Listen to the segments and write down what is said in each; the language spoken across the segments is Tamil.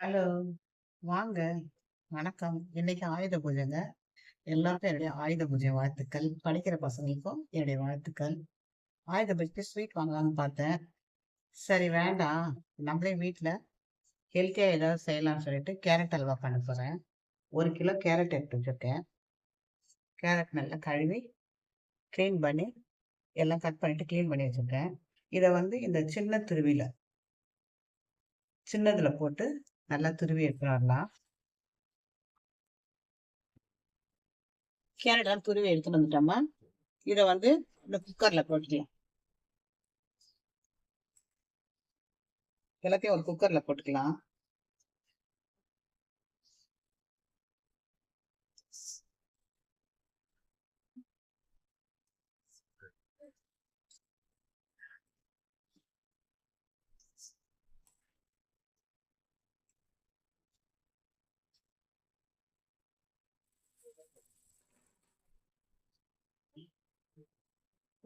ஹலோ. வாங்க. வணக்கம். இன்னைக்கு ஆயுத பூஜைங்க. எல்லாருக்கும் என்னுடைய ஆயுத பூஜை வாழ்த்துக்கள். படிக்கிற பசங்களுக்கும் என்னுடைய வாழ்த்துக்கள். ஆயுத பூஜைக்கு ஸ்வீட் வாங்கலாம்னு பார்த்தேன். சரி வேண்டாம். நம்மளே வீட்டில் ஹெல்த்தியாக ஏதாவது செய்யலாம்னு சொல்லிட்டு கேரட் அல்வா பண்ண போகிறேன் ஒரு கிலோ கேரட் எடுத்து வச்சுருக்கேன் கேரட் நல்லா கழுவி, க்ளீன் பண்ணி, எல்லாம் கட் பண்ணிட்டு க்ளீன் பண்ணி வச்சுருக்கேன் இதை வந்து இந்த சின்ன திருவியில் சின்னதில் போட்டு நல்லா துருவி எடுத்துட்டு வரலாம். கேரட்லாம் துருவி எடுத்துட்டு வந்துட்டோமா, இத வந்து இந்த குக்கர்ல போட்டுக்கலாம். எல்லாத்தையும் ஒரு குக்கர்ல போட்டுக்கலாம்.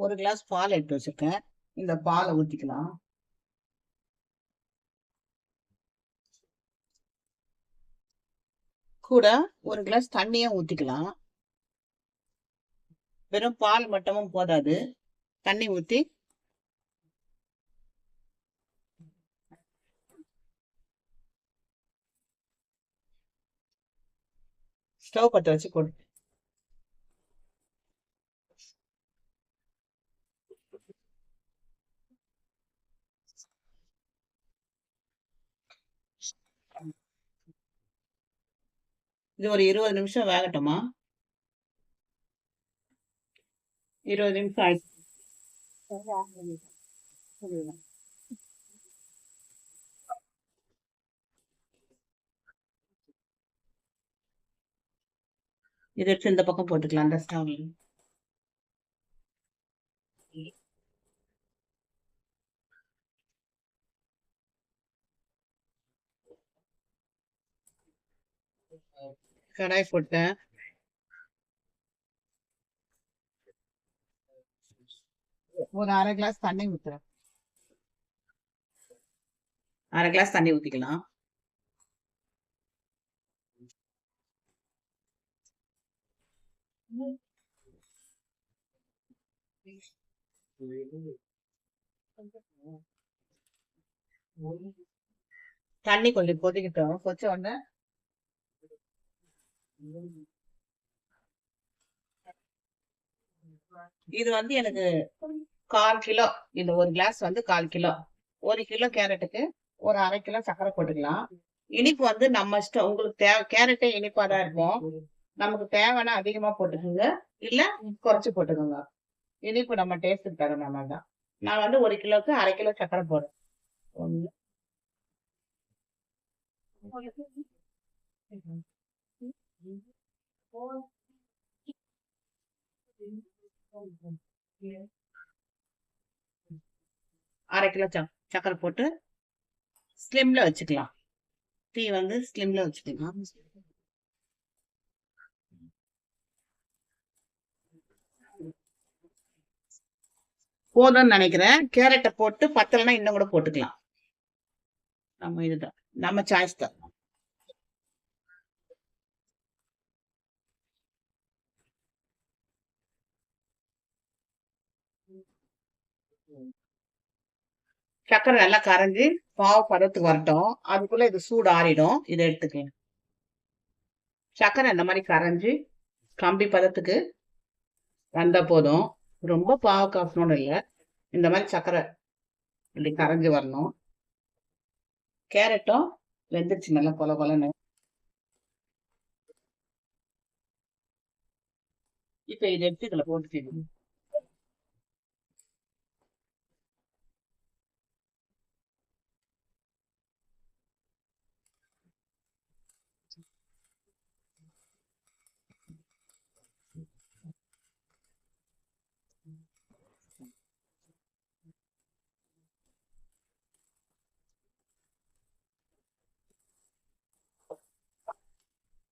ஒரு கிளாஸ் பால் எடுத்து வச்சிருக்கேன். இந்த பாலை ஊற்றிக்கலாம் கூட ஒரு கிளாஸ் தண்ணியும் ஊற்றிக்கலாம் வெறும் பால் மட்டமும் போதாது. தண்ணி ஊற்றி ஸ்டவ் பற்ற வச்சு கொடு இது ஒரு 20 நிமிஷம் வேகட்டுமா? 20 நிமிஷம் ஆயிடுச்சு. இதை எடுத்து இந்த பக்கம் போட்டுக்கலாம் அந்த ஸ்டவ்ல. கடாய் போட்டேன். ஒரு அரை கிளாஸ் தண்ணி ஊத்துறேன். அரை கிளாஸ் தண்ணி ஊத்திக்கலாம். தண்ணி கொஞ்சம் கொதிக்கிட்டோம் கொச்ச உடனே இது வந்து எனக்கு 1/4 கிலோ. இந்த ஒரு கிளாஸ் வந்து 1/4 கிலோ. ஒரு கிலோ கேரட்டுக்கு ஒரு அரை கிலோ சர்க்கரை போட்டுக்கலாம். இனிப்பு வந்து நம்ம இஷ்டம். உங்களுக்கு தேவை கேரட்டே இனிப்பா தான் இருக்கும். நமக்கு தேவைன்னா அதிகமா போட்டுக்கோங்க. இல்ல குறைச்சு போட்டுக்கோங்க. இனிப்பு நம்ம டேஸ்ட்டுக்கு தர நம்ம தான். நான் வந்து ஒரு கிலோக்கு அரை கிலோ சர்க்கரை போடுறேன். ஒன்று அரை கிலோ சக் சக்கரை போட்டு ஸ்லிம்ல வச்சுக்கலாம். டீ வந்து ஸ்லிம்ல வச்சுக்கலாம். போதும்னு நினைக்கிறேன் கேரட்டை போட்டு பத்தலைன்னா இன்னும் கூட போட்டுக்கலாம். நம்ம இதுதான். நம்ம சாய்ஸ் தான். சக்கரை நல்லா கரைஞ்சி பாவு பதத்துக்கு வரட்டும். அதுக்குள்ள இது சூடு ஆறிடும். இதை எடுத்துக்கலாம். சக்கரை இந்த மாதிரி கரைஞ்சி கம்பி பதத்துக்கு வந்தால் போதும். ரொம்ப பாவு காசணும்னு இல்லை இந்த மாதிரி சர்க்கரை இப்படி கரைஞ்சி வரணும். கேரட்டும் வெந்துருச்சு நல்லா கொல கொலன்னு. இப்போ இதை எடுத்து இதில் போட்டு செய்யணும்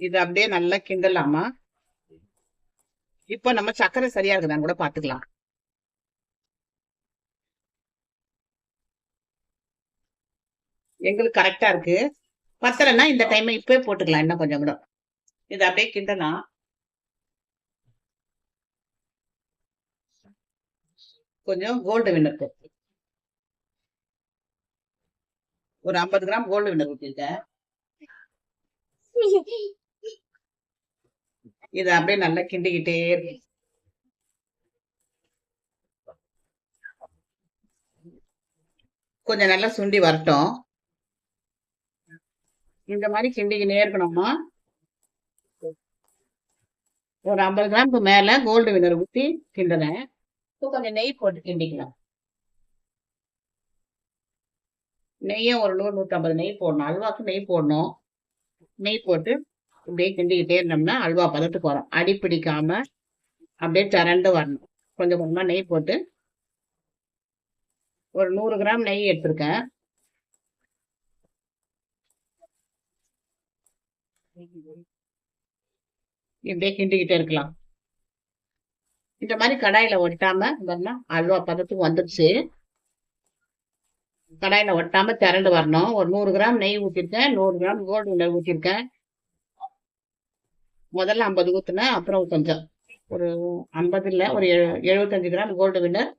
இது அப்படியே நல்லா கிண்டலாமா? இப்போ நம்ம சர்க்கரை சரியா இருக்குதான்னு கூட பாத்துக்கலாம். எங்களுக்கு கரெக்டா இருக்கு. பத்தலைன்னா இந்த டைம் இப்பவே போட்டுக்கலாம் இன்னும் கொஞ்சம் கூட. இது அப்படியே கிண்டலாம். கொஞ்சம் கோல்டு வின்னர் ஒரு ஐம்பது கிராம் கோல்டு வின்னர் ஊற்றிருக்கேன் இதை அப்படியே நல்லா கிண்டிக்கிட்டே இருக்கு. கொஞ்சம் நல்லா சுண்டி வரட்டும். இந்த மாதிரி கிண்டிக்கினே இருக்கணுமா ஒரு ஐம்பது கிராமுக்கு மேல கோல்டு வினர் ஊற்றி கிண்டுறேன். இப்போ கொஞ்சம் நெய் போட்டு கிண்டிக்கலாம். நெய்யும் ஒரு நூறு நூற்றம்பது நெய் போடணும். அல்வாக்கு நெய் போடணும். நெய் போட்டு இப்படியே கிண்டிக்கிட்டே இருந்தோம்னா அல்வா பதத்துக்கு வரும். அடி பிடிக்காம அப்படியே திரண்டு வரணும். கொஞ்சம் கொஞ்சமாக நெய் போட்டு ஒரு நூறு கிராம் நெய் எடுத்திருக்கேன். இப்படியே கிண்டிக்கிட்டே இருக்கலாம். இந்த மாதிரி கடாயில ஒட்டாம வரணும் அல்வா பதத்துக்கு வந்துடுச்சு கடாயில ஒட்டாம திரண்டு வரணும். ஒரு நூறு கிராம் நெய் ஊற்றிருக்கேன் நூறு கிராம் கோல்டு நெய் ஊற்றிருக்கேன் முதல்ல ஐம்பது ஊற்றுனேன் அப்புறம் கொஞ்சம். ஒரு ஐம்பது இல்லை ஒரு எழு- எழுபத்தஞ்சு கிராம் கோல்டு வின்னர்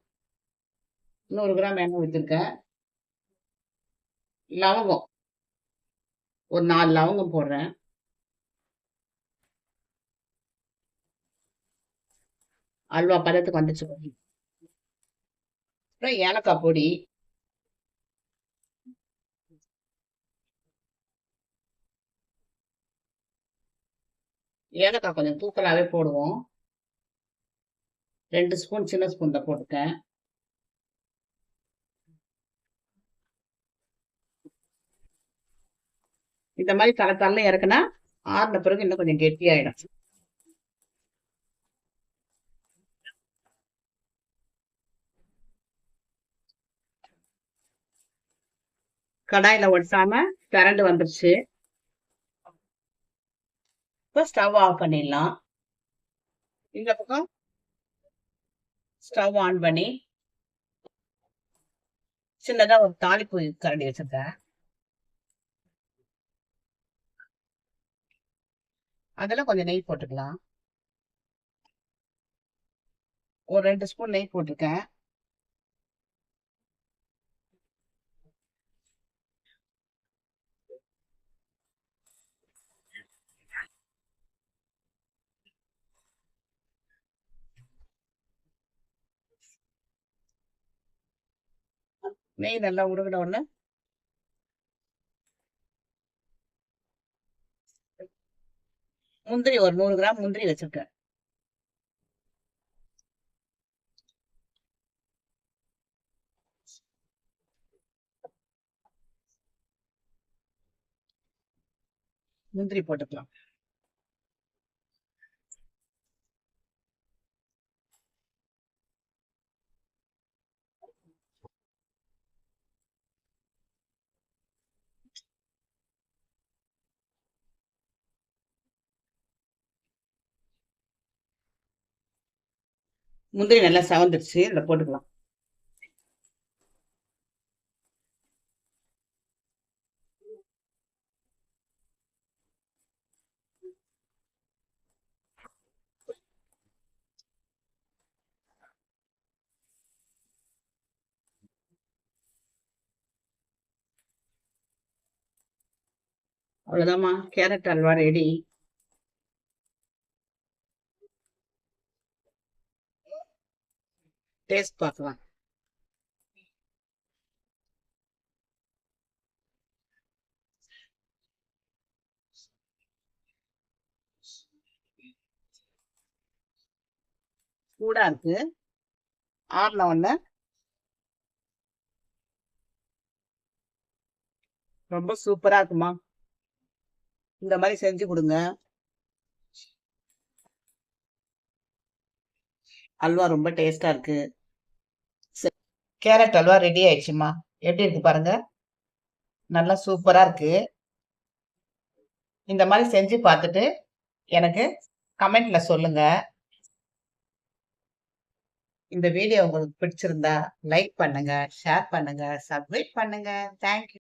நூறு கிராம் எண்ணெய் ஊற்றிருக்கேன் லவங்கம். ஒரு நாலு லவங்கம் போடுறேன். அல்வா பதத்துக்கு வந்துச்சு. அப்புறம் ஏலக்காய் பொடி. ஏலக்காய் கொஞ்சம் தூக்கலாகவே போடுவோம். ரெண்டு ஸ்பூன் சின்ன ஸ்பூன் தான் போட்டுட்டேன். இந்த மாதிரி தலை தலை இறக்குனா ஆறின பிறகு இன்னும் கொஞ்சம் கெட்டியாயிடும். கடாயில ஒட்டாம திரண்டு வந்துருச்சு. இப்போ ஸ்டவ் ஆஃப் பண்ணிடலாம். இந்த பக்கம்? ஸ்டவ் ஆன் பண்ணி சின்னதா ஒரு தாளிப்பு கரண்டி வச்சிருக்கேன். அதில் கொஞ்சம் நெய் போட்டுக்கலாம். ஒரு ரெண்டு ஸ்பூன் நெய் போட்டிருக்கேன். நெய் நல்லா உருகின உடனே முந்திரி ஒரு நூறு கிராம் முந்திரி வச்சிருக்கேன். முந்திரி போட்டுக்கலாம். முந்திரி நல்லா செவந்துருச்சு. இதில் போட்டுக்கலாம். அவ்வளோதாம்மா கேரட் அல்வா ரெடி. டேஸ்ட் பார்க்கலாம் சூடா இருக்கு. ஆறின உடனே. ரொம்ப சூப்பரா இருக்குமா? இந்த மாதிரி செஞ்சு கொடுங்க. அல்வா ரொம்ப டேஸ்டா இருக்கு. கேரட் அல்வா ரெடி ஆயிடுச்சுமா? எப்படி இருக்கு பாருங்க. நல்லா சூப்பரா இருக்கு. இந்த மாதிரி செஞ்சு பார்த்துட்டு எனக்கு கமெண்ட்ல சொல்லுங்க. இந்த வீடியோ உங்களுக்கு பிடிச்சிருந்தா லைக் பண்ணுங்க ஷேர் பண்ணுங்க சப்ஸ்கிரைப் பண்ணுங்க. தேங்க்யூ